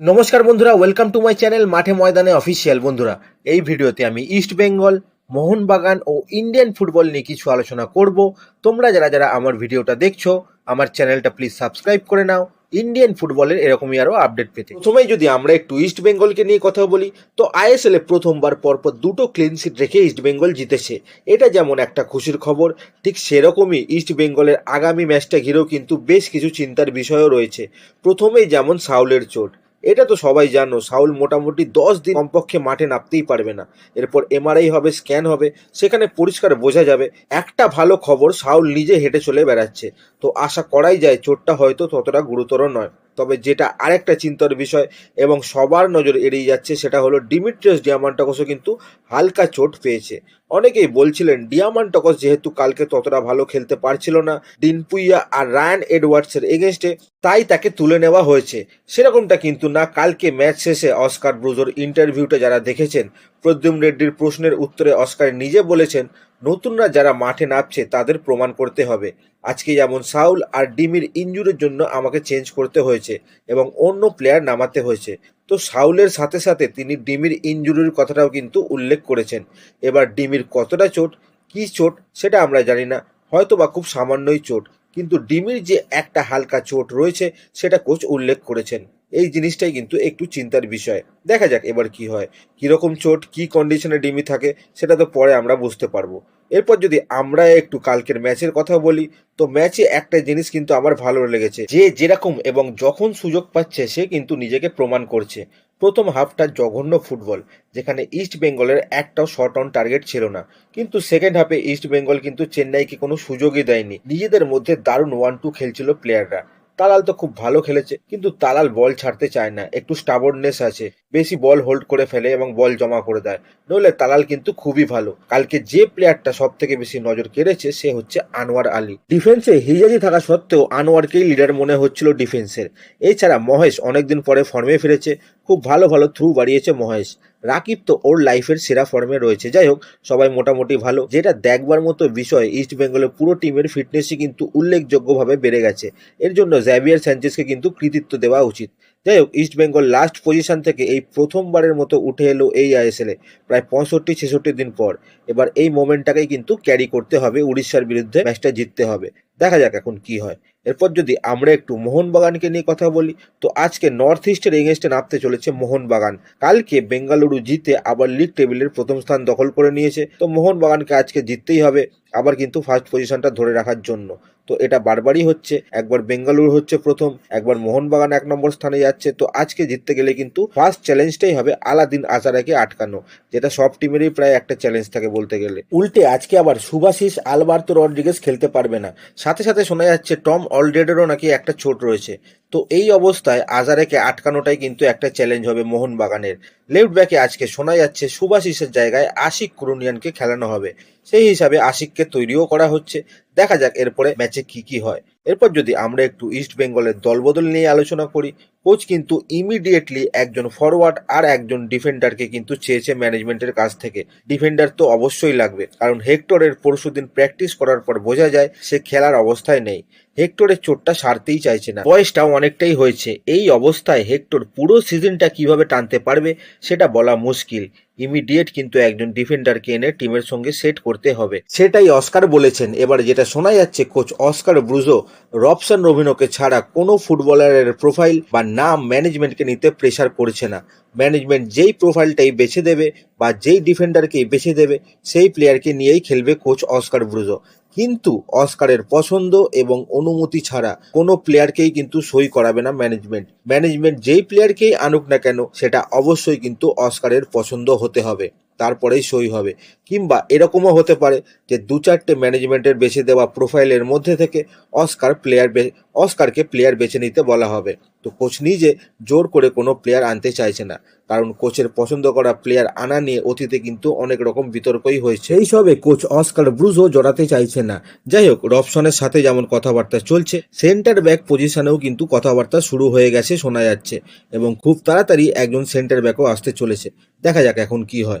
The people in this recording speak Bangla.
নমস্কার বন্ধুরা ওয়েলকাম টু মাই চ্যানেল মাঠে ময়দানে অফিসিয়াল বন্ধুরা। এই ভিডিওতে আমি ইস্ট বেঙ্গল মোহনবাগান ও ইন্ডিয়ান ফুটবল নিয়ে কিছু আলোচনা করব। তোমরা যারা যারা আমার ভিডিওটা দেখছ, আমার চ্যানেলটা প্লিজ সাবস্ক্রাইব করে নাও। ইন্ডিয়ান ফুটবলের এরকমই আরও আপডেট পেতে। প্রথমেই যদি আমরা একটু ইস্ট বেঙ্গলকে নিয়ে কথা বলি, তো আইএসএলে প্রথমবার পরপর দুটো ক্লিন সিট রেখে ইস্ট বেঙ্গল জিতেছে। এটা যেমন একটা খুশির খবর, ঠিক সেরকমই ইস্ট বেঙ্গলের আগামী ম্যাচটা ঘিরেও কিন্তু বেশ কিছু চিন্তার বিষয়ও রয়েছে। প্রথমেই যেমন সাউলের চোট এটা তো সবাই জানো, সাউল মোটামুটি দশ দিন কমপক্ষে মাঠে নামতেই পারবে না। এরপর এমআরআই হবে, স্ক্যান হবে, সেখানে পরিষ্কার বোঝা যাবে। একটা ভালো খবর, সাউল নিজে হেঁটে চলে বেড়াচ্ছে। তো আশা করাই যায়, চোটটা হয়তো ততটা গুরুতর নয়। তবে যেটা আরেকটা চিন্তার বিষয় এবং সবার নজর এড়িয়ে যাচ্ছে, সেটা হলো ডিমিট্রিয়াস ডিয়ামান্টাকসও কিন্তু হালকা চোট পেয়েছে। অনেকেই বলছিলেন, ডিয়ামান টকস যেহেতু কালকে ততটা ভালো খেলতে পারছিল না, ডিনপুইয়া আর রায়ান এডওয়ার্ডসের এগেনস্টে তাই তাকে তুলে নেওয়া হয়েছে। সেরকমটা কিন্তু না, কালকে ম্যাচ শেষে অস্কার ব্রুজোর ইন্টারভিউটা যারা দেখেছেন, প্রদ্যুম রেড্ডির প্রশ্নের উত্তরে অস্কার নিজে বলেছেন, নতুনরা যারা মাঠে নামছে, তাদের প্রমাণ করতে হবে। আজকে যেমন সাউল আর ডিমির ইঞ্জুরির জন্য আমাকে চেঞ্জ করতে হয়েছে এবং অন্য প্লেয়ার নামাতে হয়েছে। তো সাউলের সাথে সাথে তিনি ডিমির ইঞ্জুরির কথাটাও কিন্তু উল্লেখ করেছেন। এবার ডিমির কতটা চোট, কি চোট, সেটা আমরা জানি না। হয়তো বা খুব সামান্যই চোট। কিন্তু ডিমির যে একটা হালকা চোট রয়েছে, সেটা কোচ উল্লেখ করেছেন। এই জিনিসটাই কিন্তু একটু চিন্তার বিষয়। দেখা যাক এবার কি হয়। কীরকম চোট, কি কন্ডিশনে ডিমি থাকে, সেটা তো পরে আমরা বুঝতে পারব। এরপর যদি আমরা একটু কালকের ম্যাচের কথা বলি, তো ম্যাচে একটা জিনিস কিন্তু আমার ভালো লেগেছে। যে যেরকম এবং যখন সুযোগ পাচ্ছে, সে কিন্তু নিজেকে প্রমাণ করছে। প্রথম হাফটা জঘন্য ফুটবল, যেখানে ইস্ট বেঙ্গলের একটাও শর্ট অন টার্গেট ছিল না। কিন্তু সেকেন্ড হাফে ইস্ট বেঙ্গল কিন্তু চেন্নাইকে কোনো সুযোগই দেয়নি। নিজেদের মধ্যে দারুণ ওয়ান টু খেলছিল প্লেয়াররা তালাল তো খুব ভালো খেলেছে, কিন্তু তালাল বল ছাড়তে চায় না, একটু স্টাবর্ডনেস আছে, বেশি বল হোল্ড করে ফেলে এবং বল জমা করে দেয়। নইলে তালাল কিন্তু খুবই ভালো। কালকে যে প্লেয়ারটা সব থেকে বেশি নজর কেড়েছে সে হচ্ছে আনোয়ার আলী। ডিফেন্সে হিজাজি থাকা সত্ত্বেও আনোয়ারকেই লিডার মনে হচ্ছিল ডিফেন্সের এছাড়া মহেশ অনেকদিন পরে ফর্মে ফিরেছে, খুব ভালো ভালো থ্রু বাড়িয়েছে মহেশ। রাকিব তো ওর লাইফের সেরা ফর্মে রয়েছে। যাই হোক, সবাই মোটামুটি ভালো। যেটা দেখবার মতো বিষয় ইস্ট বেঙ্গলের পুরো টিমের ফিটনেসই কিন্তু উল্লেখযোগ্যভাবে বেড়ে গেছে। এর জন্য জ্যাভিয়ার স্যাঞ্চেসকে কিন্তু কৃতিত্ব দেওয়া উচিত। যাই হোক ইস্ট বেঙ্গল লাস্ট পজিশন থেকে এই প্রথমবারের মতো উঠে এলো এই আইএসএলে প্রায় পঁয়ষট্টি, ছেষট্টি দিন পর। এবার এই মোমেন্টটাকেই কিন্তু ক্যারি করতে হবে উড়িষ্যার বিরুদ্ধে ম্যাচটা জিততে হবে। দেখা যাক এখন কি হয়। এরপর যদি আমরা একটু মোহনবাগানকে নিয়ে কথা বলি, তো আজকে নর্থ ইস্টের এগেনস্টে নামতে চলেছে মোহনবাগান। কালকে বেঙ্গালুরু জিতে আবার লিগ টেবিলের প্রথম স্থান দখল করে নিয়েছে। তো মোহনবাগানকে আজকে জিততেই হবে, আবার কিন্তু ফার্স্ট পজিশনটা ধরে রাখার জন্য। তো এটা বারবারই হচ্ছে, একবার বেঙ্গালুরু হচ্ছে প্রথম, একবার মোহনবাগান এক নম্বর স্থানে যাচ্ছে। তো আজকে জিততে গেলে কিন্তু ফার্স্ট চ্যালেঞ্জটাই হবে আলাদিন আজারাকে আটকানো, যেটা সব টিমেরই প্রায় একটা চ্যালেঞ্জ থাকে বলতে গেলে। উল্টে আজকে আবার সুভাশিস আলবার্তো রড্রিগেস খেলতে পারবে না। সাথে সাথে শোনা যাচ্ছে টম অলডেডেরও নাকি একটা চোট রয়েছে। তো এই অবস্থায় আজারেকে আটকানোটাই কিন্তু একটা চ্যালেঞ্জ হবে মোহনবাগানের। লেফট ব্যাকে আজকে শোনা যাচ্ছে সুভাশিসের জায়গায় আশিক কুরুনিয়ানকে খেলানো হবে। সেই হিসাবে আশিককে তৈরিও করা হচ্ছে। দেখা যাক এরপরে ম্যাচে কি কি হয়। এরপর যদি আমরা একটু ইস্ট বেঙ্গলের দলবদল নিয়ে আলোচনা করি, কোচ কিন্তু ইমিডিয়েটলি একজন ফরওয়ার্ড আর একজন ডিফেন্ডারকে কিন্তু চেয়েছে ম্যানেজমেন্টের কাছ থেকে। ডিফেন্ডার তো অবশ্যই লাগবে, কারণ হেক্টরের পরশুদিন প্র্যাকটিস করার পর বোঝা যায় সে খেলার অবস্থায় নেই। হেক্টরের চোটটা সারতেই চাইছে না। বয়সটাও অনেকটাই হয়েছে। এই অবস্থায় হেক্টর পুরো সিজনটা কীভাবে টানতে পারবে, সেটা বলা মুশকিল। ইমিডিয়েট কিন্তু একজন ডিফেন্ডারকে এনে টিমের সঙ্গে সেট করতে হবে। সেটাই অস্কার বলেছেন। এবার যেটা শোনা যাচ্ছে কোচ অস্কার ব্রুজো রবসন রবিনোকে ছাড়া কোনো ফুটবলারের প্রোফাইল বা নাম ম্যানেজমেন্টকে নিতে প্রেশার করছে না। ম্যানেজমেন্ট যেই প্রোফাইলটাই বেছে দেবে বা যেই ডিফেন্ডারকেই বেছে দেবে, সেই প্লেয়ারকে নিয়েই খেলবে কোচ অস্কার ব্রুজো কিন্তু অস্কারের পছন্দ এবং অনুমতি ছাড়া কোনো প্লেয়ারকেই কিন্তু সই করাবে না ম্যানেজমেন্ট ম্যানেজমেন্ট যেই প্লেয়ারকেই আনুক না কেন, সেটা অবশ্যই কিন্তু অস্কারের পছন্দ হতে হবে। তারপরেই সই হবে। কিংবা এরকমও হতে পারে যে দু চারটে ম্যানেজমেন্টের বেছে দেওয়া প্রোফাইলের মধ্যে থেকে অস্কার প্লেয়ার অস্কারকে প্লেয়ার বেছে নিতে বলা হবে। তো কোচ নিজে জোর করে কোনো প্লেয়ার আনতে চাইছে না। কারণ কোচের পছন্দ করা প্লেয়ার আনা নিয়ে অতীতে কিন্তু অনেক রকম বিতর্কই হয়েছে। এই সবে কোচ অস্কার ব্রুজও জড়াতে চাইছে না। যাই হোক, রবসনের সাথে যেমন কথাবার্তা চলছে, সেন্টার ব্যাক পজিশনেও কিন্তু কথাবার্তা শুরু হয়ে গেছে শোনা যাচ্ছে। এবং খুব তাড়াতাড়ি একজন সেন্টার ব্যাকও আসতে চলেছে। দেখা যাক এখন কি হয়।